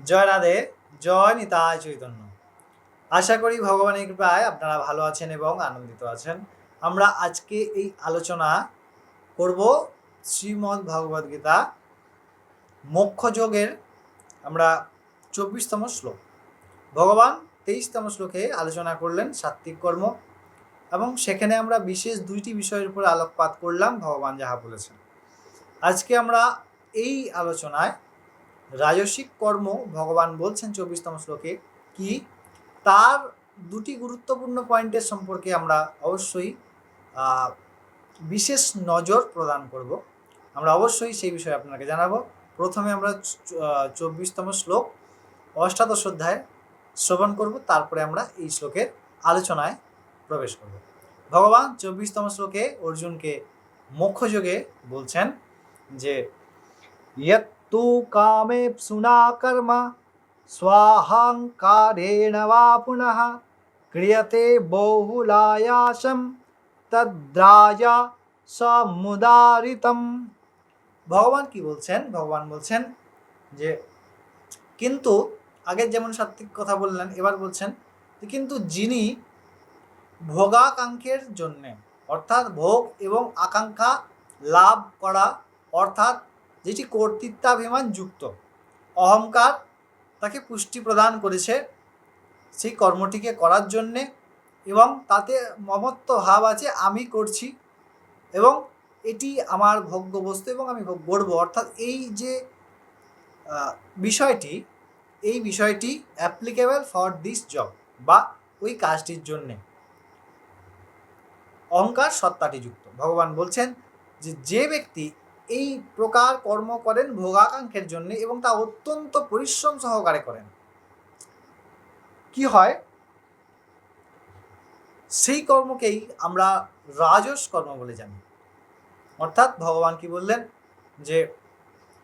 জয় রাধে, জয় নিতাই চৈতন্য। আশা করি ভগবানের কৃপায় আপনারা ভালো আছেন এবং আনন্দিত আছেন। আমরা আজকে এই আলোচনা করব শ্রীমদ্ ভগবদ গীতা মোক্ষ যোগের আমরা চব্বিশতম শ্লোক। ভগবান তেইশতম শ্লোকে আলোচনা করলেন সাত্বিক কর্ম এবং সেখানে আমরা বিশেষ দুইটি বিষয়ের উপর আলোকপাত করলাম, ভগবান যাহা বলেছেন। আজকে আমরা এই আলোচনায় রাজসিক কর্ম ভগবান বলছেন চব্বিশতম শ্লোকে কি? তার দুটি গুরুত্বপূর্ণ পয়েন্টের সম্পর্কে আমরা অবশ্যই বিশেষ নজর প্রদান করব। আমরা অবশ্যই সেই বিষয়ে আপনাকে জানাব। প্রথমে আমরা চব্বিশতম শ্লোক, অষ্টাদশ অধ্যায় শ্রবণ করব, তারপরে আমরা এই শ্লোকের আলোচনায় প্রবেশ করব। ভগবান চব্বিশতম শ্লোকে অর্জুনকে মোক্ষযোগে বলছেন যে ইয়ত कामे सुना कर्म स्वाहङ्कारेण वा पुनः क्रियते बहुलायासं তদ্রাজা সমুদারিতম ভগবান কি বলছেন ভগবান বলছেন যে কিন্তু আগের যেমন সাত্বিক কথা বললেন এবার বলছেন যে কিন্তু যিনি ভোগাকাঙ্ক্ষের জন্যে অর্থাৎ ভোগ এবং আকাঙ্ক্ষা লাভ করা অর্থাৎ যেটি কর্তৃত্বাভিমান যুক্ত। অহংকার তাকে পুষ্টি প্রদান করেছে সেই কর্মটিকে করার জন্যে এবং তাতে মমত্ব ভাব আছে, আমি করছি এবং এটি আমার ভোগ্য বস্তু এবং আমি ভোগ করব। অর্থাৎ এই যে বিষয়টি, এই বিষয়টি অ্যাপ্লিকেবল ফর দিস জব বা ওই কাজটির জন্যে। অহংকার সত্তাটি যুক্ত। ভগবান বলছেন যে যে ব্যক্তি এই প্রকার কর্ম করেন ভোগাকাঙ্ক্ষের জন্য এবং তা অত্যন্ত পরিশ্রম সহকারে করেন। কি হয়? সেই কর্মকেই আমরা রাজস কর্ম বলে জানি। অর্থাৎ ভগবান কি বললেন? যে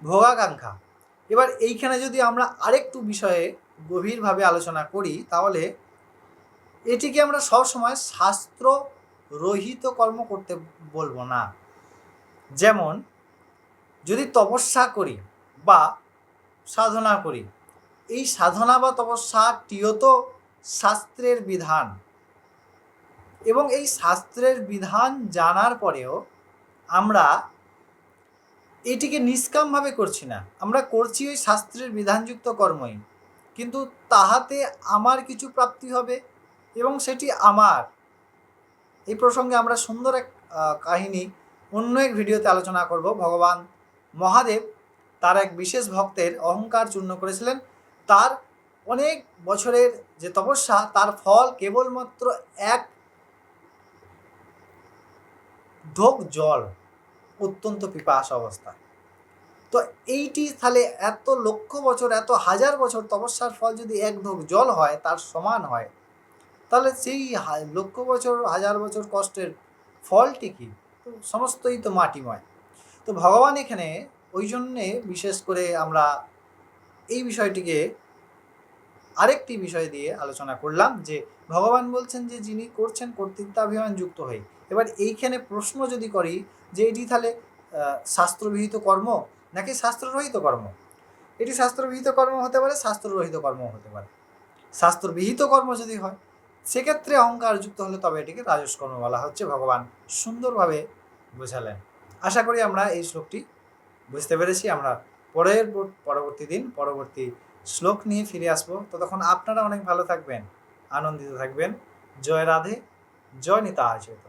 ভোগাকাঙ্ক্ষা। এবার এইখানে যদি আমরা আরেকটু বিষয়ে গভীরভাবে আলোচনা করি, তাহলে এটিকে আমরা সবসময় শাস্ত্র রহিত কর্ম করতে বলব না। যেমন যদি তপস্যা করি বা সাধনা করি, এই সাধনা বা তপস্যাটিও তো শাস্ত্রের বিধান। এবং এই শাস্ত্রের বিধান জানার পরেও আমরা এটিকে নিষ্কামভাবে করছি না। আমরা করছি ওই শাস্ত্রের বিধানযুক্ত কর্মই। কিন্তু তাহাতে আমার কিছু প্রাপ্তি হবে এবং সেটি আমার। এই প্রসঙ্গে আমরা সুন্দর এক কাহিনী অন্য এক ভিডিওতে আলোচনা করব। ভগবান মহাদেব তার এক বিশেষ ভক্তের অহংকার চূর্ণ করেছিলেন। তার অনেক বছরের যে তপস্যা, তার ফল কেবলমাত্র এক ঢোক জল, অত্যন্ত পিপাস অবস্থা। তো এইটি তাহলে এত লক্ষ বছর, এত হাজার বছর তপস্যার ফল যদি এক ঢোক জল হয়, তার সমান হয়, তাহলে সেই লক্ষ বছর, হাজার বছর কষ্টের ফলটি কি? সমস্তই তো মাটিময়। তো ভগবান এখানে ওই জন্যে বিশেষ করে আমরা এই বিষয়টিকে আরেকটি বিষয় দিয়ে আলোচনা করলাম যে ভগবান বলছেন যে যিনি করছেন কর্তৃত্বাভিমান যুক্ত হয়ে। এবার এইখানে প্রশ্ন যদি করি যে এটি তাহলে শাস্ত্রবিহিত কর্ম নাকি শাস্ত্ররহিত কর্ম? এটি শাস্ত্রবিহিত কর্ম হতে পারে, শাস্ত্ররহিত কর্ম হতে পারে। শাস্ত্রবিহিত কর্ম যদি হয়, সেক্ষেত্রে অহংকার যুক্ত হলে তবে এটিকে রাজস কর্ম বলা হচ্ছে। ভগবান সুন্দরভাবে বোঝালেন। আশা করি আমরা এই শ্লোকটি বুঝতে পেরেছি। আমরা পরের পরবর্তী দিন, পরবর্তী শ্লোক নিয়ে ফিরে আসব। ততক্ষণ আপনারা অনেক ভালো থাকবেন, আনন্দিত থাকবেন। জয় রাধে, জয় নিতা আচরিত